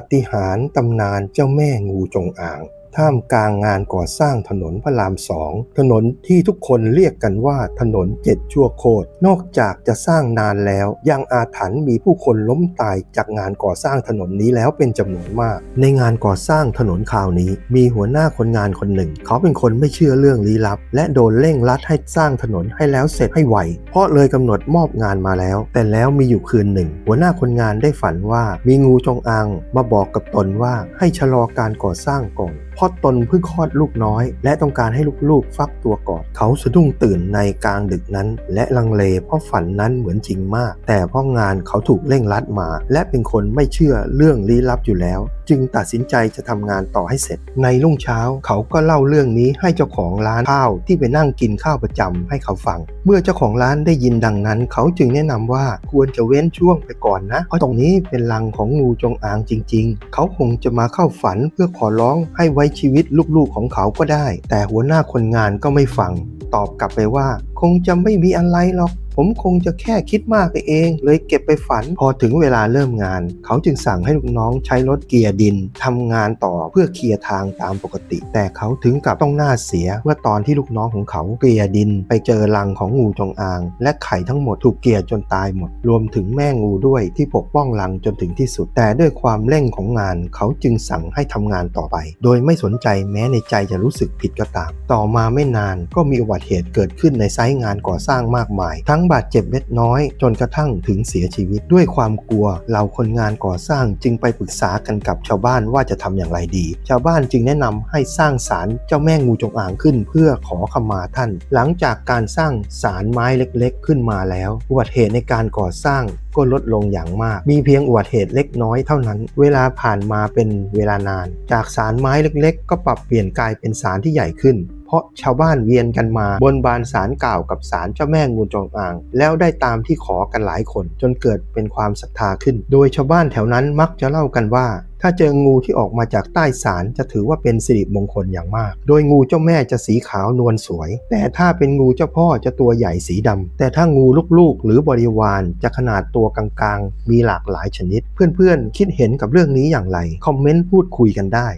ปฏิหารตำนานเจ้าแม่งูจงอาง ท่ามกลางงานก่อสร้างถนนพระรามสองถนนที่ทุกคนเรียกกันว่าถนนเจ็ดชั่วโคตร นอกจากจะสร้างนานแล้ว ยังอาถรรพ์มีผู้คนล้มตายจากงานก่อสร้างถนนนี้แล้วเป็นจำนวนมาก ในงานก่อสร้างถนนคราวนี้ มีหัวหน้าคนงานคนหนึ่ง เขาเป็นคนไม่เชื่อเรื่องลี้ลับ และโดนเร่งรัดให้สร้างถนนให้แล้วเสร็จให้ไวเพราะเลยกำหนดมอบงานมาแล้ว แต่แล้วมีอยู่คืนหนึ่ง หัวหน้าคนงานได้ฝันว่ามีงูจงอางมาบอกกับตนว่าให้ชะลอการก่อสร้างก่อน พราะตนเพิ่งคลอดลูกน้อย และต้องการให้ลูกๆ ฟักตัวก่อน เขาสะดุ้งตื่นในกลางดึกนั้น และลังเลเพราะฝันนั้นเหมือนจริงมาก แต่เพราะงานเขาถูกเร่งรัดมา และเป็นคนไม่เชื่อเรื่องลี้ลับอยู่แล้ว จึงตัดสินใจจะทำงานต่อให้เสร็จ ในรุ่งเช้าเขาก็เล่าเรื่องนี้ให้เจ้าของร้านข้าวที่ไปนั่งกินข้าวประจำให้เขาฟัง เมื่อเจ้าของร้านได้ยินดังนั้น เขาจึงแนะนำว่าควรจะเว้นช่วงไปก่อนนะ เพราะตรงนี้เป็นรังของงูจงอางจริง ๆ เขาคงจะมาเข้าฝันเพื่อขอร้องให้ไว้ชีวิตลูกๆของเขาก็ได้ แต่หัวหน้าคนงานก็ไม่ฟัง ตอบกลับไปว่า คงจะไม่มีอะไรหรอก ผมคงจะแค่คิดมากไปเอง เลยเก็บไปฝัน พอถึงเวลาเริ่มงาน เขาจึงสั่งให้ลูกน้องใช้รถเกียร์ดินทำงานต่อเพื่อเคลียร์ทางตามปกติ แต่เขาถึงกับต้องหน้าเสียเมื่อตอนที่ลูกน้องของเขาเกลี่ยดิน ไปเจอรังของงูจงอาง และไข่ทั้งหมดถูกเกลี่ยจนตายหมด รวมถึงแม่งูด้วยที่ปกป้องรังจนถึงที่สุด แต่ด้วยความเร่งของงาน เขาจึงสั่งให้ทำงานต่อไป โดยไม่สนใจแม้ในใจจะรู้สึกผิดก็ตาม ต่อมาไม่นานก็มีอุบัติเหตุเกิดขึ้นในไซต์งานก่อสร้างมากมาย ทั้งบาดเจ็บเล็กน้อย จนกระทั่งถึงเสียชีวิตด้วยความกลัวเหล่าคนงานก่อสร้างจึงไปปรึกษากันกับชาวบ้านว่าจะทำอย่างไรดี ชาวบ้านจึงแนะนำให้สร้างศาลเจ้าแม่งูจงอางขึ้น เพื่อขอขมาท่าน หลังจากการสร้างศาลไม้เล็กๆ ขึ้นมาแล้วอุบัติเหตุในการก่อสร้างก็ลดลงอย่างมาก มีเพียงอุบัติเหตุเล็กน้อยเท่านั้น เวลาผ่านมาเป็นเวลานาน จากสารไม้เล็กๆ ก็ปรับเปลี่ยนกลายเป็นสารที่ใหญ่ขึ้น เพราะชาวบ้านเวียนกันมา บนบานสารกล่าวกับสารเจ้าแม่งูจงอาง แล้วได้ตามที่ขอกันหลายคน จนเกิดเป็นความศรัทธาขึ้น โดยชาวบ้านแถวนั้นมักจะเล่ากันว่า ถ้าเจองูที่ออกมาจากใต้ศาลจะถือว่าเป็นสิริมงคลอย่างมาก โดยงูเจ้าแม่จะสีขาวนวลสวย แต่ถ้าเป็นงูเจ้าพ่อจะตัวใหญ่สีดำแต่ถ้างูลูกๆ หรือบริวารจะขนาดตัวกลางๆ มีหลากหลายชนิด เพื่อนๆ คิดเห็นกับเรื่องนี้อย่างไร คอมเมนต์พูดคุยกันได้